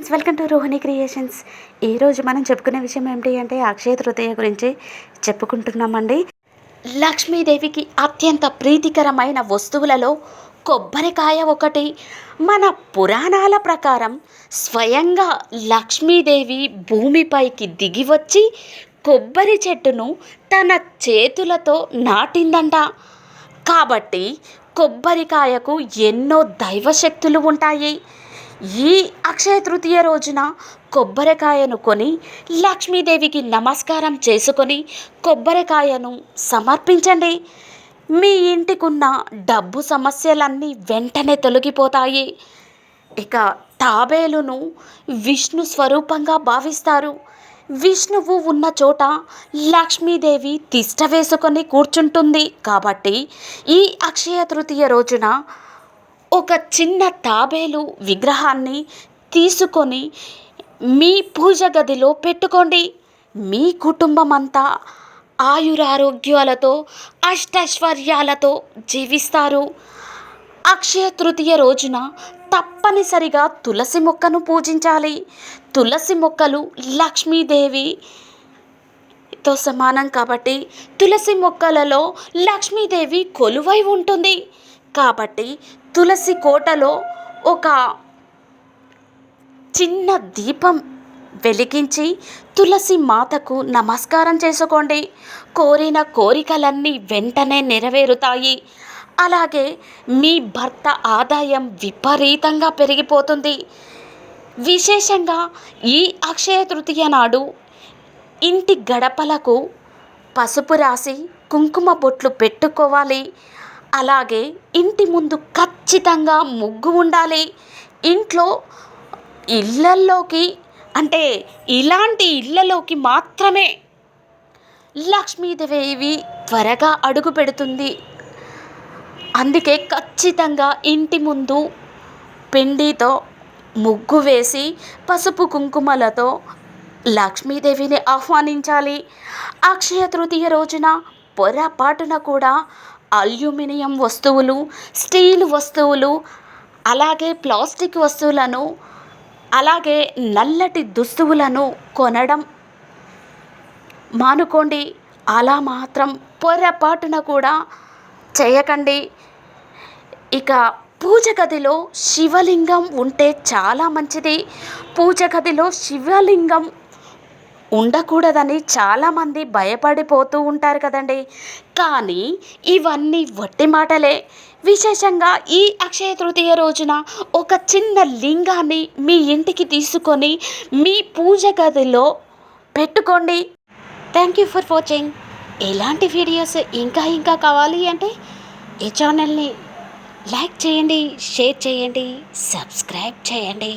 Friends welcome to Rohini creations. ఈరోజు మనం చెప్పుకునే విషయం ఏమిటి అంటే అక్షయ తృతీయ గురించి చెప్పుకుంటున్నామండి. లక్ష్మీదేవికి అత్యంత ప్రీతికరమైన వస్తువులలో కొబ్బరికాయ ఒకటి. మన పురాణాల ప్రకారం స్వయంగా లక్ష్మీదేవి భూమిపైకి దిగి వచ్చి కొబ్బరి చెట్టును తన చేతులతో నాటిందంట. కాబట్టి కొబ్బరికాయకు ఎన్నో దైవశక్తులు ఉంటాయి. ఈ అక్షయ తృతీయ రోజున కొబ్బరికాయను కొని లక్ష్మీదేవికి నమస్కారం చేసుకొని కొబ్బరికాయను సమర్పించండి. మీ ఇంటికున్న డబ్బు సమస్యలన్నీ వెంటనే తొలగిపోతాయి. ఇక తాబేలును విష్ణు స్వరూపంగా భావిస్తారు. విష్ణువు ఉన్న చోట లక్ష్మీదేవి తిష్ట వేసుకొని కూర్చుంటుంది. కాబట్టి ఈ అక్షయ తృతీయ రోజున ఒక చిన్న తాబేలు విగ్రహాన్ని తీసుకొని మీ పూజ గదిలో పెట్టుకోండి. మీ కుటుంబం అంతా ఆయురారోగ్యాలతో అష్టైశ్వర్యాలతో జీవిస్తారు. అక్షయ తృతీయ రోజున తప్పనిసరిగా తులసి మొక్కను పూజించాలి. తులసి మొక్కలు లక్ష్మీదేవి తో సమానం కాబట్టి తులసి మొక్కలలో లక్ష్మీదేవి కొలువై ఉంటుంది. కాబట్టి తులసి కోటలో ఒక చిన్న దీపం వెలిగించి తులసి మాతకు నమస్కారం చేసుకోండి. కోరిన కోరికలన్నీ వెంటనే నెరవేరుతాయి. అలాగే మీ భర్త ఆదాయం విపరీతంగా పెరిగిపోతుంది. విశేషంగా ఈ అక్షయ తృతీయ నాడు ఇంటి గడపలకు పసుపు రాసి కుంకుమ బొట్లు పెట్టుకోవాలి. అలాగే ఇంటి ముందు ఖచ్చితంగా ముగ్గు ఉండాలి. ఇంట్లో ఇళ్ళల్లోకి అంటే ఇలాంటి ఇళ్ళలోకి మాత్రమే. లక్ష్మీదేవి త్వరగా అడుగు పెడుతుంది. అందుకే ఖచ్చితంగా ఇంటి ముందు పిండితో ముగ్గు వేసి పసుపు కుంకుమలతో లక్ష్మీదేవిని ఆహ్వానించాలి. అక్షయ తృతీయ రోజున పొరపాటున కూడా అల్యూమినియం వస్తువులు స్టీల్ వస్తువులు అలాగే ప్లాస్టిక్ వస్తువులను అలాగే నల్లటి దుస్తువులను కొనడం మానుకోండి. అలా మాత్రం పొరపాటున కూడా చేయకండి. ఇక పూజ గదిలో శివలింగం ఉంటే చాలా మంచిది. పూజ గదిలో శివలింగం ఉండకూడదని చాలామంది భయపడిపోతూ ఉంటారు కదండి. కానీ ఇవన్నీ వట్టి మాటలే. విశేషంగా ఈ అక్షయ తృతీయ రోజున ఒక చిన్న లింగాన్ని మీ ఇంటికి తీసుకొని మీ పూజ గదిలో పెట్టుకోండి. Thank you for watching. ఎలాంటి వీడియోస్ ఇంకా ఇంకా కావాలి అంటే ఈ ఛానల్ని లైక్ చేయండి షేర్ చేయండి సబ్స్క్రైబ్ చేయండి.